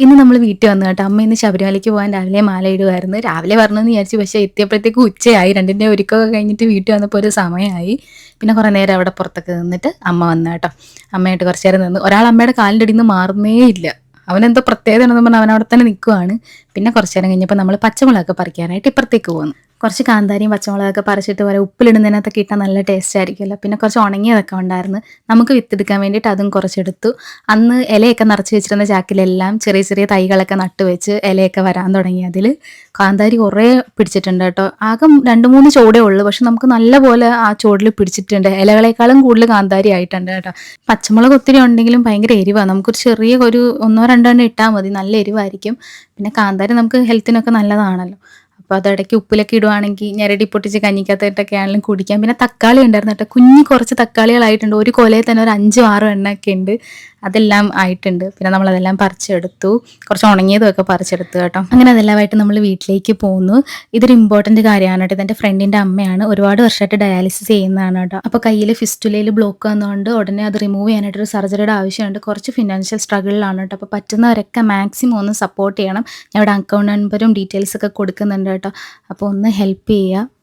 ഇന്ന് നമ്മൾ വീട്ടിൽ വന്നു കേട്ടോ. അമ്മ ഇന്ന് ശബരിമലയ്ക്ക് പോകാൻ രാവിലെ മാല ഇടുമായിരുന്നു രാവിലെ വരണമെന്ന് വിചാരിച്ചു. പക്ഷേ എത്തിയപ്പോഴത്തേക്ക് ഉച്ചയായി. രണ്ടിന്റെ ഒരുക്കമൊക്കെ കഴിഞ്ഞിട്ട് വീട്ടിൽ വന്നപ്പോൾ ഒരു സമയമായി. പിന്നെ കുറേ നേരം അവിടെ പുറത്തൊക്കെ നിന്നിട്ട് അമ്മ വന്നു കേട്ടോ. അമ്മയായിട്ട് കുറച്ച് നേരം നിന്ന്. ഒരാൾ അമ്മയുടെ കാലിന്റെ അടിയിൽ നിന്ന് മാറുന്നേ ഇല്ല. അവനെന്തോ പ്രത്യേകത ഉണ്ടെന്ന് പറഞ്ഞാൽ അവൻ അവിടെ തന്നെ നിൽക്കുവാണ്. പിന്നെ കുറച്ച് നേരം കഴിഞ്ഞപ്പോൾ നമ്മൾ പച്ചമുളകൊക്കെ പറിക്കാനായിട്ട് ഇപ്പുറത്തേക്ക് പോകുന്നു കുറച്ച് കാന്താരിയും പച്ചമുളകൊക്കെ പറിച്ചിട്ട് വരെ ഉപ്പിലിടുന്നതിനകത്തൊക്കെ ഇട്ടാൽ നല്ല ടേസ്റ്റ് ആയിരിക്കുമല്ലോ. പിന്നെ കുറച്ച് ഉണങ്ങിയതൊക്കെ ഉണ്ടായിരുന്നു. നമുക്ക് വിത്തെടുക്കാൻ വേണ്ടിയിട്ട് അതും കുറച്ചെടുത്തു. അന്ന് ഇലയൊക്കെ നിറച്ച് വെച്ചിരുന്ന ചാക്കിലെല്ലാം ചെറിയ ചെറിയ തൈകളൊക്കെ നട്ടു വെച്ച് ഇലയൊക്കെ വരാൻ തുടങ്ങി അതിൽ കാന്താരി കുറേ പിടിച്ചിട്ടുണ്ട് കേട്ടോ. ആകെ രണ്ട് മൂന്ന് ചോടേ ഉള്ളൂ. പക്ഷെ നമുക്ക് നല്ലപോലെ ആ ചോടിൽ പിടിച്ചിട്ടുണ്ട്. ഇലകളെക്കാളും കൂടുതൽ കാന്താരി ആയിട്ടുണ്ട് കേട്ടോ. പച്ചമുളക് ഒത്തിരി ഉണ്ടെങ്കിലും ഭയങ്കര എരിവാണ് നമുക്കൊരു ചെറിയ ഒരു ഒന്നോ രണ്ടോ എണ്ണം ഇട്ടാൽ മതി. നല്ല എരിവായിരിക്കും. പിന്നെ കാന്താരി നമുക്ക് ഹെൽത്തിനൊക്കെ നല്ലതാണല്ലോ. അപ്പോൾ അതിടയ്ക്ക് ഉപ്പിലൊക്കെ ഇടുവാണെങ്കിൽ ഞെരടി പൊട്ടിച്ച് കഞ്ഞിക്കകത്തിട്ടൊക്കെ ആണെങ്കിലും കുടിക്കാം. പിന്നെ തക്കാളി ഉണ്ടായിരുന്നു കേട്ടോ. കുഞ്ഞു കുറച്ച് തക്കാളികളായിട്ടുണ്ട്. ഒരു കൊലയിൽ തന്നെ ഒരു അഞ്ചും ആറും എണ്ണൊക്കെ ഉണ്ട്. അതെല്ലാം ആയിട്ടുണ്ട്. പിന്നെ നമ്മളതെല്ലാം പറിച്ചെടുത്തു. കുറച്ച് ഉണങ്ങിയതൊക്കെ പറിച്ചെടുത്തു കേട്ടോ. അങ്ങനെ അതെല്ലാമായിട്ട് നമ്മൾ വീട്ടിലേക്ക് പോന്നു. ഇതൊരു ഇമ്പോർട്ടന്റ് കാര്യമാണ് കേട്ടോ. ഇതെന്റെ ഫ്രണ്ടിന്റെ അമ്മയാണ്. ഒരുപാട് വർഷമായിട്ട് ഡയാലിസിസ് ചെയ്യുന്നതാണ് കേട്ടോ. അപ്പോൾ കയ്യിൽ ഫിസ്റ്റുലയിൽ ബ്ലോക്ക് വന്നതുകൊണ്ട് ഉടനെ അത് റിമൂവ് ചെയ്യാനായിട്ടൊരു സർജറിയുടെ ആവശ്യമുണ്ട്. കുറച്ച് ഫിനാൻഷ്യൽ സ്ട്രഗിളിലാണ് കേട്ടോ. അപ്പോൾ പറ്റുന്നവരൊക്കെ മാക്സിമം ഒന്ന് സപ്പോർട്ട് ചെയ്യണം. ഞാൻ ഇവിടെ അക്കൗണ്ട് നമ്പറും ഡീറ്റെയിൽസ് ഒക്കെ കൊടുക്കുന്നുണ്ട് കേട്ടോ. അപ്പോൾ ഒന്ന് ഹെൽപ്പ് ചെയ്യുക